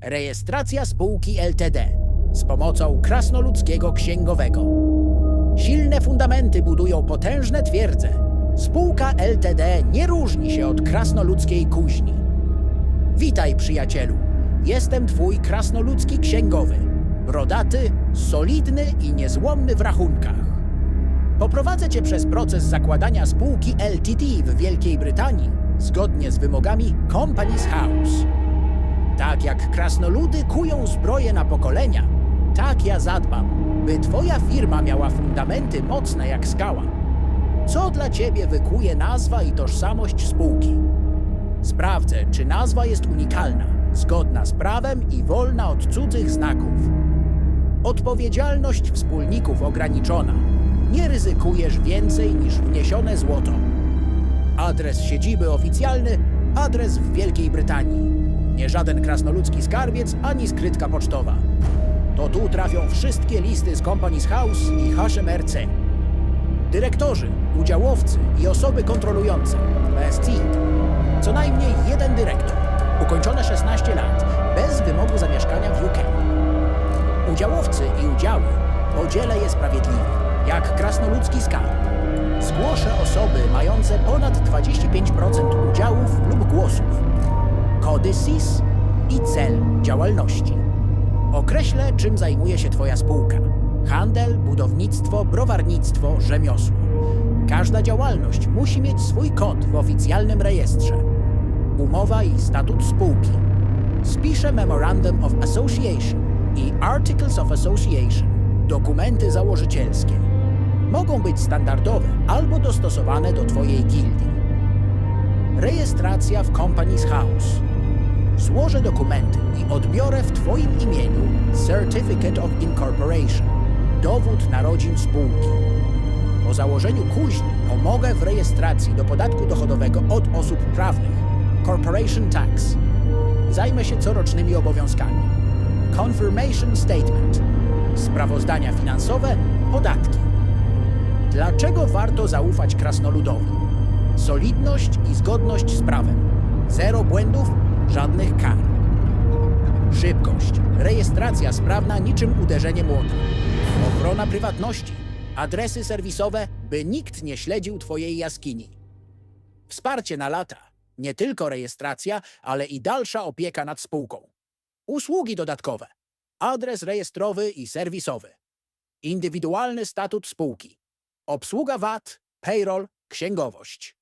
Rejestracja spółki LTD z pomocą krasnoludzkiego księgowego. Silne fundamenty budują potężne twierdze. Spółka LTD nie różni się od krasnoludzkiej kuźni. Witaj, przyjacielu. Jestem twój krasnoludzki księgowy. Brodaty, solidny i niezłomny w rachunkach. Poprowadzę cię przez proces zakładania spółki LTD w Wielkiej Brytanii zgodnie z wymogami Companies House. Tak jak krasnoludy kują zbroję na pokolenia, tak ja zadbam, by twoja firma miała fundamenty mocne jak skała. Co dla ciebie wykuje nazwa i tożsamość spółki? Sprawdzę, czy nazwa jest unikalna, zgodna z prawem i wolna od cudzych znaków. Odpowiedzialność wspólników ograniczona. Nie ryzykujesz więcej niż wniesione złoto. Adres siedziby oficjalny, adres w Wielkiej Brytanii. Nie żaden krasnoludzki skarbiec ani skrytka pocztowa. To tu trafią wszystkie listy z Companies House i HMRC. Dyrektorzy, udziałowcy i osoby kontrolujące BST. Co najmniej jeden dyrektor, ukończone 16 lat, bez wymogu zamieszkania w UK. Udziałowcy i udziały podzielę je sprawiedliwie, jak krasnoludzki skarb. Zgłoszę osoby mające ponad 25% udziałów lub głosów. Kody SIS i cel działalności. Określę, czym zajmuje się Twoja spółka. Handel, budownictwo, browarnictwo, rzemiosło. Każda działalność musi mieć swój kod w oficjalnym rejestrze. Umowa i statut spółki. Spiszę Memorandum of Association i Articles of Association, dokumenty założycielskie. Mogą być standardowe albo dostosowane do Twojej gildii. Rejestracja w Companies House. Złożę dokumenty i odbiorę w Twoim imieniu Certificate of Incorporation, dowód narodzin spółki. Po założeniu kuźni pomogę w rejestracji do podatku dochodowego od osób prawnych, Corporation Tax. Zajmę się corocznymi obowiązkami. Confirmation Statement, sprawozdania finansowe, podatki. Dlaczego warto zaufać krasnoludowi? Solidność i zgodność z prawem. Zero błędów, żadnych kar. Szybkość, rejestracja sprawna niczym uderzenie młota. Ochrona prywatności, adresy serwisowe, by nikt nie śledził Twojej jaskini. Wsparcie na lata, nie tylko rejestracja, ale i dalsza opieka nad spółką. Usługi dodatkowe, adres rejestrowy i serwisowy. Indywidualny statut spółki. Obsługa VAT, payroll, księgowość.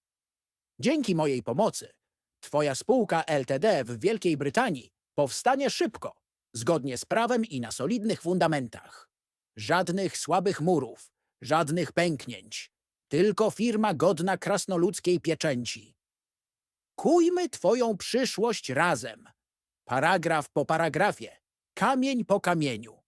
Dzięki mojej pomocy Twoja spółka LTD w Wielkiej Brytanii powstanie szybko, zgodnie z prawem i na solidnych fundamentach. Żadnych słabych murów, żadnych pęknięć. Tylko firma godna krasnoludzkiej pieczęci. Kujmy Twoją przyszłość razem. Paragraf po paragrafie, kamień po kamieniu.